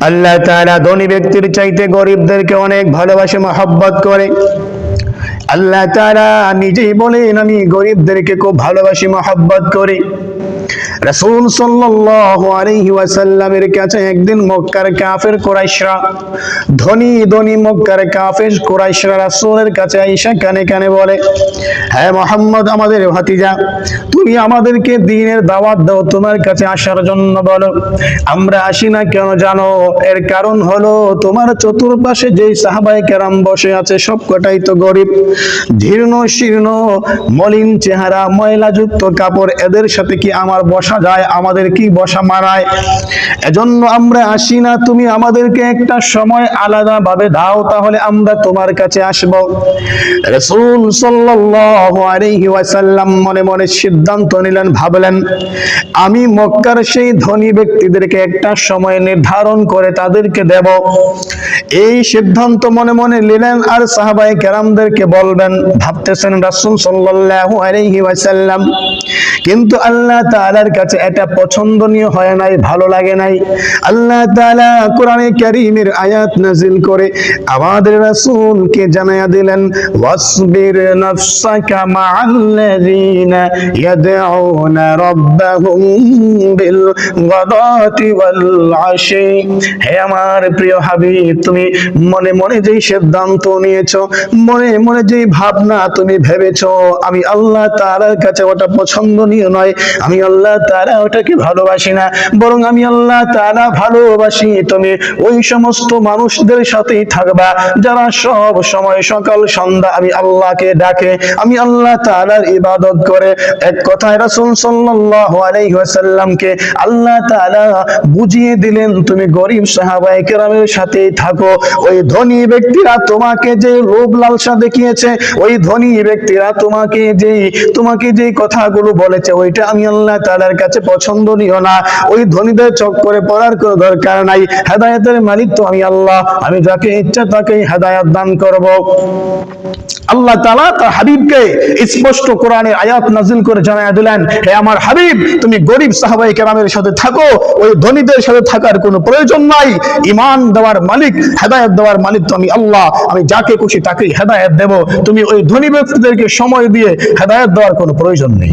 আল্লাহ তাআলা ধনী ব্যক্তির চাইতে গরিবদেরকে অনেক ভালোবাসে, মহব্বত করে। আল্লাহ তারা নিজেই বলেন, আমি গরিবদেরকে খুব ভালোবাসি, মহব্বত করি। রাসূল সাল্লাল্লাহু আলাইহি ওয়াসাল্লামের কাছে একদিন মক্কার কাফের কুরাইশরা, ধনী ধনী মক্কার কাফের কুরাইশরা রাসূলের কাছে আয়েশা কানে কানে বলে হ্যাঁ মোহাম্মদ, আমাদের ভাতিজা, তুমি আমাদেরকে দিনের দাওয়াত দাও, তোমার কাছে আসার জন্য বলো। আমরা আসি না কেন জানো? এর কারণ হলো তোমার চতুর্পাশে যেই সাহাবায়ে কেরাম বসে আছে সব কটাই তো গরিব। জীর্ণ, শীর্ণ, মলিন চেহারা, ময়লাযুক্ত কাপড়, এদের সাথে কি আমার বসা যায় আমাদের কি বসা মারায় এজন্য আমরা আসি না, তুমি আমাদেরকে একটা সময় আলাদা ভাবে দাও, তাহলে আমরা তোমার কাছে আসব। রাসূল সাল্লাল্লাহু আলাইহি ওয়াসাল্লাম মনে মনে সিদ্ধান্ত নিলেন, ভাবলেন, আমি মক্কার সেই ধনী ব্যক্তিদেরকে একটা সময় নির্ধারণ করে তাদেরকে দেব। এই সিদ্ধান্ত মনে মনে নিলেন আর সাহাবায়ে কেরামদেরকে বলবেন, ভাবতেছেন রাসূল সাল্লাল্লাহু আলাইহি ওয়াসাল্লাম কিন্তু আল্লাহ তাআলার কাছে এটা পছন্দনীয় হয় নাই, ভালো লাগে নাই। আল্লাহ তাআলা কোরআনে কারীমের আয়াত নাজিল করে আমাদের রাসূলকে জানায়া দিলেন, ওয়াসবির মাআল্লাযীনা ইয়াদউনা রাব্বাহুম বিল গাদাতি ওয়াল আশি হে আমার প্রিয় হাবিব, তুমি মনে মনে যেই সিদ্ধান্ত নিয়েছো, মনে মনে যেই ভাবনা তুমি ভেবেছো, আমি আল্লাহ তাআলার কাছে ওটা পছন্দনীয় নয়। আমি আল্লাহ তাআলা ওটাকে ভালোবাসি না, বরং আমি আল্লাহ তাআলা ভালোবাসি। তুমি ওই সমস্ত মানুষদের সাথেই থাকবা, যারা সব সময় সকাল, সন্ধ্যা আমি আল্লাহকে ডাকে, আমি আল্লাহ তাআলার ইবাদত করে। এক কথায় রাসূল সাল্লাল্লাহু আলাইহি আল্লাহ তাআলা বুঝিয়ে দিলেন, তুমি গরিব সাহাবায়ে কেরামের সাথেই থাকো। ওই ধনী ব্যক্তিরা তোমাকে যে লোভ লালসা দেখিয়েছে, ওই ধনী ব্যক্তিরা তোমাকে যে তোমাকে যে কথাগুলো বলেছে, ওইটা আমি আল্লাহ তাআলার কাছে পছন্দনীয় না। ওই ধনীদের চক্করে পড়ার কোনো দরকার নাই। হেদায়েতের মালিক তো আমি আল্লাহ। আমি যাকে ইচ্ছা তাকেই হেদায়েত দান করব। আল্লাহ তাআলা তার হাবিবকে স্পষ্ট আয়াত নাজিল করে দিলেন, হে আমার হাবিব, তুমি গরিব সাহাবায়ে কেরামের সাথে থাকো। ওই ধনীদের সাথে থাকার কোনো প্রয়োজন নাই। ঈমান দেওয়ার মালিক, হেদায়েত দেওয়ার মালিক তো আমি আল্লাহ। আমি যাকে খুশি তাকেই হেদায়েত দেব। তুমি ওই ধনী ব্যক্তিদেরকে সময় দিয়ে হেদায়ত দেওয়ার কোনো প্রয়োজন নেই।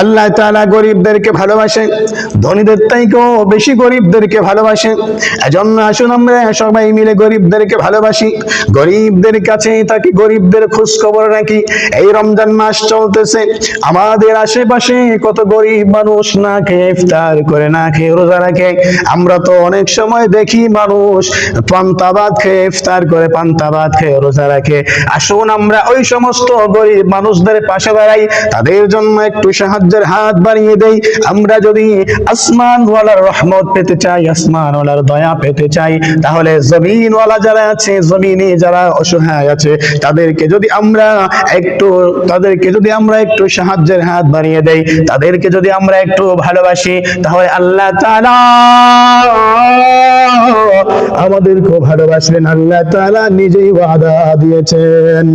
আল্লাহ তাআলা গরিবদেরকে ভালোবাসে, ধনীদের থেকেও বেশি গরিবদেরকে ভালোবাসে। এজন্য আসুন আমরা সবাই মিলে গরিবদেরকে ভালোবাসি। গরিবদের কাছে থাকি, গরিবদের খোঁজ খবর রাখি। এই রমজান মাস চলতেছে, আমাদের আশেপাশে কত গরিব মানুষ না খেয়ে ইফতার করে, না খেয়ে রোজা রাখে। আমরা তো অনেক সময় দেখি মানুষ পান্তাবাদ খেয়ে ইফতার করে পান্তাবাদ খেয়ে রোজা রাখে। আসুন আমরা ওই সমস্ত গরিব মানুষদের পাশে দাঁড়াই, তাদের জন্য একটু সাহায্যের হাত বাড়িয়ে দেই। আমরা যদি আসমান ওয়ালার রহমত পেতে চাই আসমান ওয়ালার দয়া পেতে চাই, তাহলে জমিন ওয়ালা যারা আছে, জমিনে যারা অসহায় আছে, তাদেরকে যদি আমরা একটু, তাদেরকে যদি আমরা একটু সাহায্যের হাত বাড়িয়ে দেই, তাদেরকে যদি আমরা একটু ভালোবাসি, তাহলে আল্লাহ আমাদেরকে ভালোবাসবেন আল্লাহ তাআলা নিজেই ওয়াদা দিয়েছেন।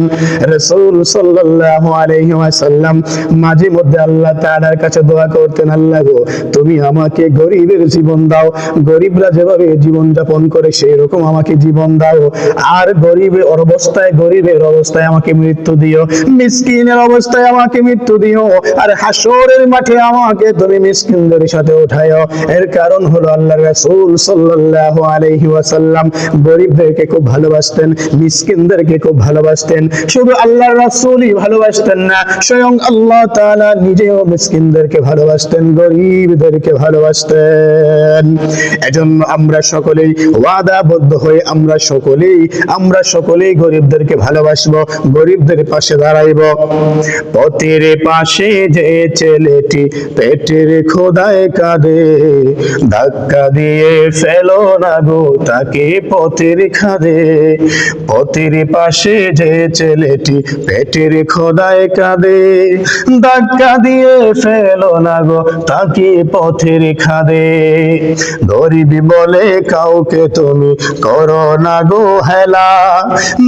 রাসূল সাল্লাল্লাহু আলাইহি ওয়াসাল্লাম মাঝে মধ্যে আল্লাহ তাআলার কাছে দোয়া করতেন, আল্লাহ গো, তুমি আমাকে গরিবের জীবন দাও। গরিবরা যেভাবে জীবন যাপন করে সেই রকম আমাকে জীবন দাও। আর গরিবের অবস্থায় গরিবের অবস্থায় আমাকে মৃত্যু দিও। মিসকিনের অবস্থায় আমাকে মৃত্যু দিও। আর হাসরের মাঠে আমাকে তুমি মিসকিনদের সাথে উঠায়ো এর কারণ হলো আল্লাহ রাসূল সাল্লাল্লাহু আলাইহি ওয়াসাল্লাম গরিবদেরকে খুব ভালোবাসতেন, মিসকিনদেরকে খুব ভালোবাসতেন। শুধু আল্লাহর রাসূলই ভালোবাসতেন না, স্বয়ং আল্লাহ তাআলা নিজেও মিসকিনদেরকে ভালোবাসতেন, গরিবদেরকে ভালোবাসতেন। এজন্য আমরা সকলেই ওয়াদাবদ্ধ হয়ে আমরা সকলেই আমরা সকলেই গরিবদেরকে ভালোবাসবো, গরিবদের পাশে দাঁড়াইব। পথের পাশে যে ছেলেটি পেটের খোদায় কাঁদে, ধাক্কা দিয়ে ফেলো না গো, তাকে পথের খাদে। পথের পাশে যে ছেলেটি পেটের খোদায় কাঁদে, ধাক্কা দিয়ে ফেলো না গো, তাকে পথের খাদে। গরিবি বলে কাউকে তুমি করো না গো হেলা,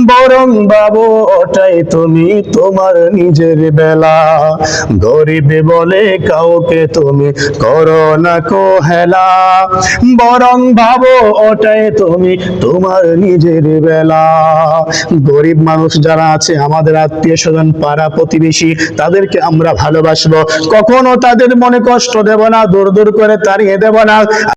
বরং বাবু, ওটাই তুমি তোমার নিজের বেলা। গরিব বলে কাউকে তুমি করো না কো হেলা, বরং ভাবো ওটাই তুমি তোমার নিজের বেলা। গরিব মানুষ যারা আছে, আমাদের আত্মীয় স্বজন, পাড়া প্রতিবেশী, তাদেরকে আমরা ভালোবাসবো। কখনো তাদের মনে কষ্ট দেব না দূর দূর করে তাড়িয়ে দেব না।